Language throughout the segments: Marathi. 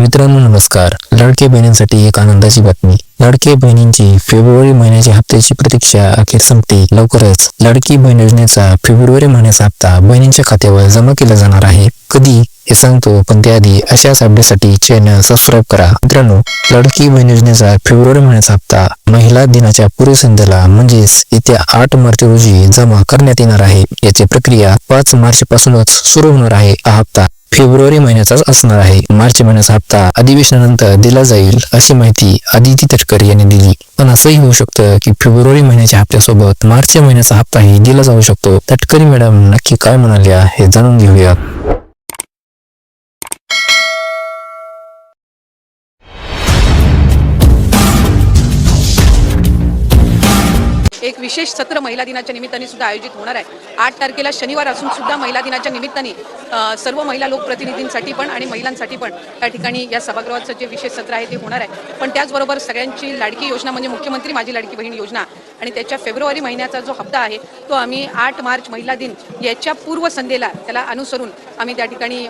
मित्रांनो नमस्कार. लडके बहिणींसाठी एक आनंदाची बातमी. लडके बहिणींची फेब्रुवारी महिन्याच्या हप्त्याची प्रतीक्षा अखेर संपते. लवकरच लडकी बहीण योजनेचा फेब्रुवारी महिन्याचा हप्ता बहिणींच्या खात्यावर जमा केला जाणार आहे. कधी? हे सांगतो पण त्याआधी अशाच अपडेटसाठी चॅनल सबस्क्राईब करा. मित्रांनो लडकी बहीण योजनेचा फेब्रुवारी महिन्याचा हप्ता महिला दिनाच्या पूर्वसंध्येला म्हणजेच येत्या आठ मार्च रोजी जमा करण्यात येणार आहे. याची प्रक्रिया पाच मार्च पासूनच सुरू होणार आहे हा हप्ता. फेब्रुवारी महिन्याचाच असणार आहे. मार्च महिन्याचा हप्ता अधिवेशनानंतर दिला जाईल अशी माहिती आदिती तटकरे यांनी दिली. पण असंही होऊ शकतं की फेब्रुवारी महिन्याच्या हप्त्यासोबत मार्च महिन्याचा हप्ताही दिला जाऊ शकतो. तटकरी मॅडम नक्की काय म्हणाल्या हे जाणून घेऊया एक विशेष सत्र महिला दिनाच्या निमित्ताने सुद्धा आयोजित होणार आहे. आठ तारखेला शनिवार असून सुद्धा महिला दिनाच्या निमित्ताने सर्व महिला लोकप्रतिनिधींसाठी पण आणि महिलांसाठी पण त्या ठिकाणी या सभागृहाचं जे विशेष सत्र आहे ते होणार आहे. पण त्याचबरोबर सगळ्यांची लाडकी योजना म्हणजे मुख्यमंत्री माझी लाडकी बहीण योजना आणि त्याच्या फेब्रुवारी महिन्याचा जो हप्ता आहे तो आम्ही आठ मार्च महिला दिन याच्या पूर्वसंध्येला त्याला अनुसरून आम्ही त्या ठिकाणी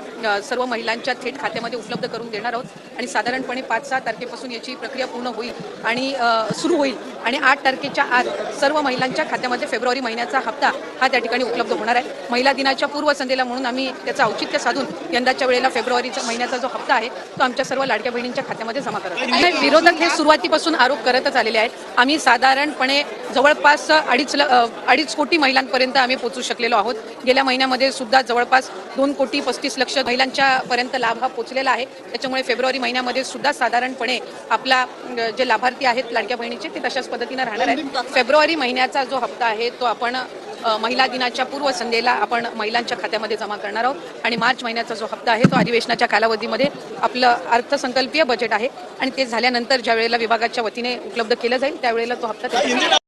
सर्व महिलांच्या थेट खात्यामध्ये उपलब्ध करून देणार आहोत. आणि साधारणपणे पाच सहा तारखेपासून याची प्रक्रिया पूर्ण होईल आणि सुरू होईल. आणि आठ तारखेच्या आत सर्व महिलांच्या खात्यामध्ये फेब्रुवारी महिन्याचा हप्ता हा त्या ठिकाणी उपलब्ध होणार आहे. महिला दिनाच्या पूर्वसंध्येला म्हणून आम्ही त्याचं औचित्य साधून यंदाच्या वेळेला फेब्रुवारीचा महिन्याचा जो हप्ता आहे तो आमच्या सर्व लाडक्या बहिणींच्या खात्यामध्ये जमा करत विरोधक हे सुरुवातीपासून आरोप करतच आलेले आहेत. आम्ही साधारणपणे जवळपास अडीच ल- अडीच कोटी महिलांपर्यंत आम्ही पोहोचू शकलेलो आहोत. गेल्या महिन्यामध्ये सुद्धा जवळपास दोन कोटी पस्तीस लक्ष महिलांच्या पर्यंत लाभ हा पोचलेला आहे. त्याच्यामुळे फेब्रुवारी महिन्यामध्ये सुद्धा साधारणपणे आपला जे लाभार्थी आहेत लाडक्या बहिणीचे ते तशाच पद्धतीनं राहणार आहेत. फेब्रुवारी महिन्याचा जो हप्ता आहे तो आपण महिला दिनाच्या पूर्वसंध्येला आपण महिलांच्या खात्यामध्ये जमा करणार आहोत. आणि मार्च महिन्याचा जो हप्ता आहे तो अधिवेशनाच्या कालावधीमध्ये आपलं अर्थसंकल्पीय बजेट आहे. आणि ते झाल्यानंतर ज्या वेळेला विभागाच्या वतीने उपलब्ध केलं जाईल त्यावेळेला तो हप्ता